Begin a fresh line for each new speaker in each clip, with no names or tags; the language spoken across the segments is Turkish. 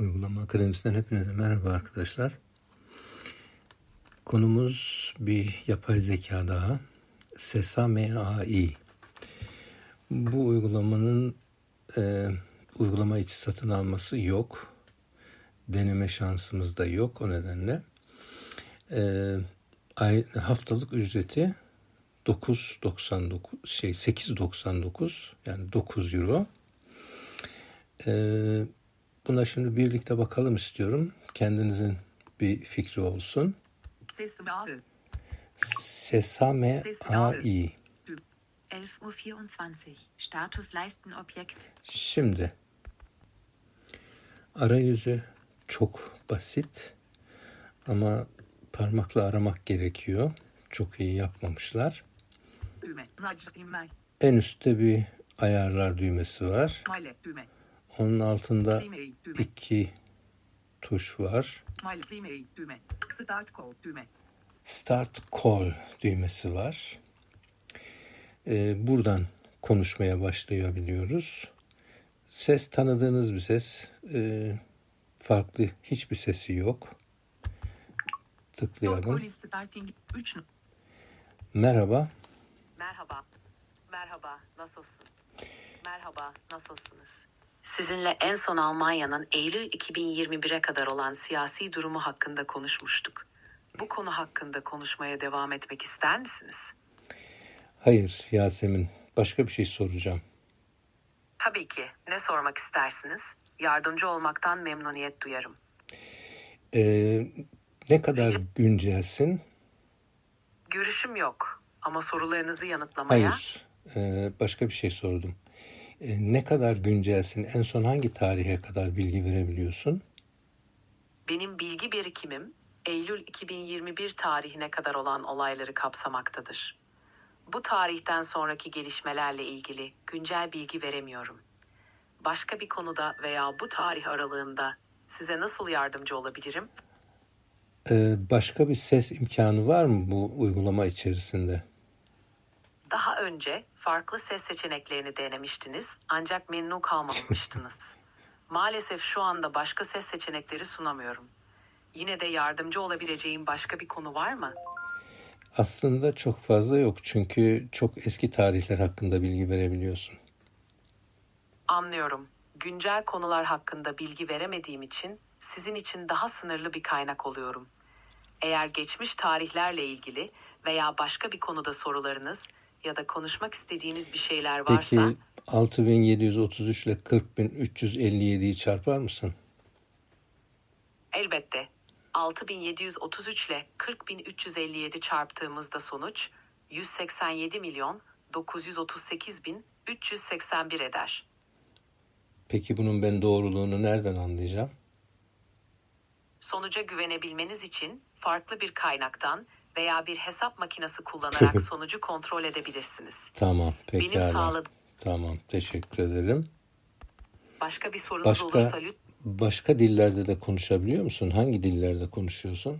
Uygulama Akademisi'nden hepinize merhaba arkadaşlar. Konumuz bir yapay zeka daha. Sesame AI. Bu uygulamanın e, uygulama içi satın alması yok. Deneme şansımız da yok o nedenle. E, ay, haftalık ücreti 9.99 şey 8.99 yani 9 euro. Ee, buna şimdi birlikte bakalım istiyorum. Kendinizin bir fikri olsun.
Sesame
AI.
11.24 Uhr. Status Leistenobjekt.
Şimdi arayüzü çok basit ama parmakla aramak gerekiyor. Çok iyi yapmamışlar. En üstte bir ayarlar düğmesi var. Onun altında iki tuş var.
Start call. Düğme.
Start Call düğmesi var. Ee, buradan konuşmaya başlayabiliyoruz. Ses tanıdığınız bir ses. Ee, farklı hiçbir sesi yok. Tıklayalım.
is starting. 3
Merhaba.
Merhaba. Merhaba, nasılsın? Merhaba, nasılsınız? Sizinle en son Almanya'nın Eylül 2021'e kadar olan siyasi durumu hakkında konuşmuştuk. Bu konu hakkında konuşmaya devam etmek ister misiniz?
Hayır Yasemin. Başka bir şey soracağım.
Tabii ki. Ne sormak istersiniz? Yardımcı olmaktan memnuniyet duyarım.
Ee, ne kadar güncelsin?
Görüşüm yok ama sorularınızı yanıtlamaya
Hayır. Ee, başka bir şey sordum. Ee, ne kadar güncelsin? En son hangi tarihe kadar bilgi verebiliyorsun?
benim bilgi birikimim Eylül 2021 tarihine kadar olan olayları kapsamaktadır. Bu tarihten sonraki gelişmelerle ilgili güncel bilgi veremiyorum. Başka bir konuda veya bu tarih aralığında size nasıl yardımcı olabilirim?
Ee, başka bir ses imkanı var mı bu uygulama içerisinde?
Daha önce farklı ses seçeneklerini denemiştiniz ancak memnun kalmamıştınız. Maalesef şu anda başka ses seçenekleri sunamıyorum. Yine de yardımcı olabileceğim başka bir konu var mı?
Aslında çok fazla yok çünkü çok eski tarihler hakkında bilgi verebiliyorsun.
Anlıyorum. Güncel konular hakkında bilgi veremediğim için sizin için daha sınırlı bir kaynak oluyorum. Eğer geçmiş tarihlerle ilgili veya başka bir konuda sorularınız ya da konuşmak istediğiniz bir şeyler varsa
Peki 6733 ile 40357'yi çarpar mısın?
elbette 6733 ile 40357 çarptığımızda sonuç 187 milyon 938 bin 381 eder.
Peki bunun ben doğruluğunu nereden anlayacağım?
Sonuca güvenebilmeniz için farklı bir kaynaktan veya bir hesap makinesi kullanarak sonucu kontrol edebilirsiniz.
Tamam,
Benim
pekala.
sağladığım
Tamam, teşekkür ederim.
başka bir sorunuz
Başka
olursa lütfen
başka dillerde de konuşabiliyor musun? Hangi dillerde konuşuyorsun?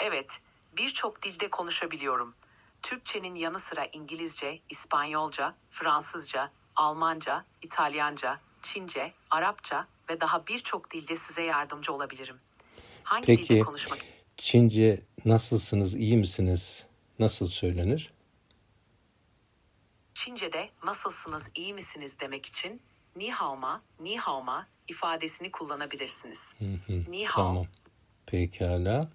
Evet, birçok dilde konuşabiliyorum. Türkçenin yanı sıra İngilizce, İspanyolca, Fransızca, Almanca, İtalyanca, Çince, Arapça ve daha birçok dilde size yardımcı olabilirim. Hangi dilde
Peki
konuşmak
Çince nasılsınız, iyi misiniz? Nasıl söylenir?
Çince'de nasılsınız, iyi misiniz demek için ni hao ma, ni hao ma ifadesini kullanabilirsiniz.
Hı hı,
Ni hao.
tamam. Pekala.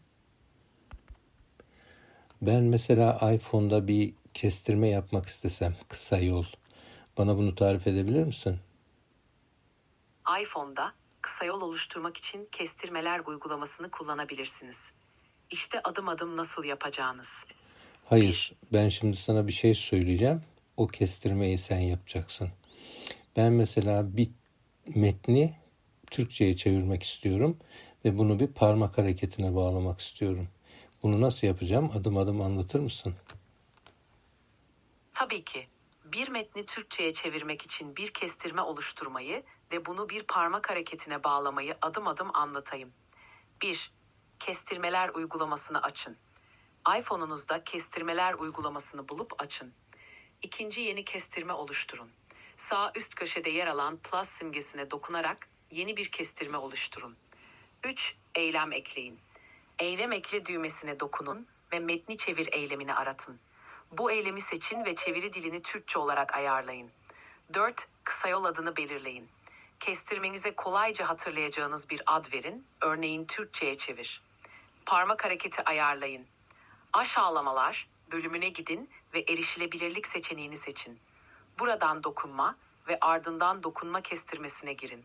Ben mesela iPhone'da bir kestirme yapmak istesem, kısa yol. Bana bunu tarif edebilir misin?
iPhone'da kısa yol oluşturmak için kestirmeler uygulamasını kullanabilirsiniz. İşte adım adım nasıl yapacağınız.
Hayır, ben şimdi sana bir şey söyleyeceğim. O kestirmeyi sen yapacaksın. Ben mesela bir metni Türkçe'ye çevirmek istiyorum ve bunu bir parmak hareketine bağlamak istiyorum. Bunu nasıl yapacağım? Adım adım anlatır mısın?
Tabii ki bir metni Türkçe'ye çevirmek için bir kestirme oluşturmayı ve bunu bir parmak hareketine bağlamayı adım adım anlatayım. 1. Kestirmeler uygulamasını açın. iPhone'unuzda kestirmeler uygulamasını bulup açın. İkinci yeni kestirme oluşturun. Sağ üst köşede yer alan plus simgesine dokunarak yeni bir kestirme oluşturun. 3. Eylem ekleyin. Eylem ekle düğmesine dokunun ve metni çevir eylemini aratın. Bu eylemi seçin ve çeviri dilini Türkçe olarak ayarlayın. 4. Kısa yol adını belirleyin. Kestirmenize kolayca hatırlayacağınız bir ad verin, örneğin Türkçe'ye çevir. Parmak hareketi ayarlayın. Aşağılamalar bölümüne gidin ve erişilebilirlik seçeneğini seçin. Buradan dokunma ve ardından dokunma kestirmesine girin.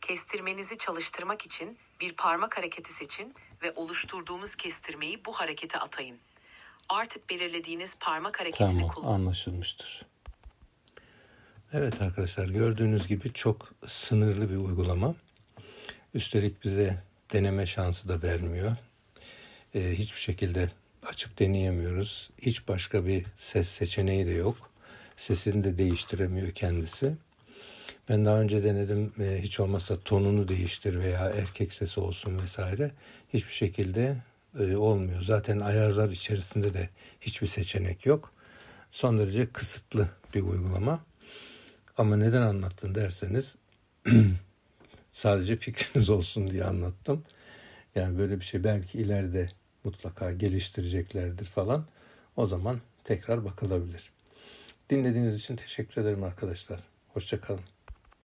Kestirmenizi çalıştırmak için bir parmak hareketi seçin ve oluşturduğumuz kestirmeyi bu harekete atayın. Artık belirlediğiniz parmak hareketini
Tamam
kullanın.
anlaşılmıştır. Evet arkadaşlar gördüğünüz gibi çok sınırlı bir uygulama. Üstelik bize deneme şansı da vermiyor. Ee, hiçbir şekilde açıp deneyemiyoruz. Hiç başka bir ses seçeneği de yok. Sesini de değiştiremiyor kendisi. Ben daha önce denedim e, hiç olmazsa tonunu değiştir veya erkek sesi olsun vesaire. Hiçbir şekilde e, olmuyor. Zaten ayarlar içerisinde de hiçbir seçenek yok. Son derece kısıtlı bir uygulama. Ama neden anlattın derseniz sadece fikriniz olsun diye anlattım. Yani böyle bir şey belki ileride mutlaka geliştireceklerdir falan. O zaman tekrar bakılabilir. Dinlediğiniz için teşekkür ederim arkadaşlar. Hoşçakalın.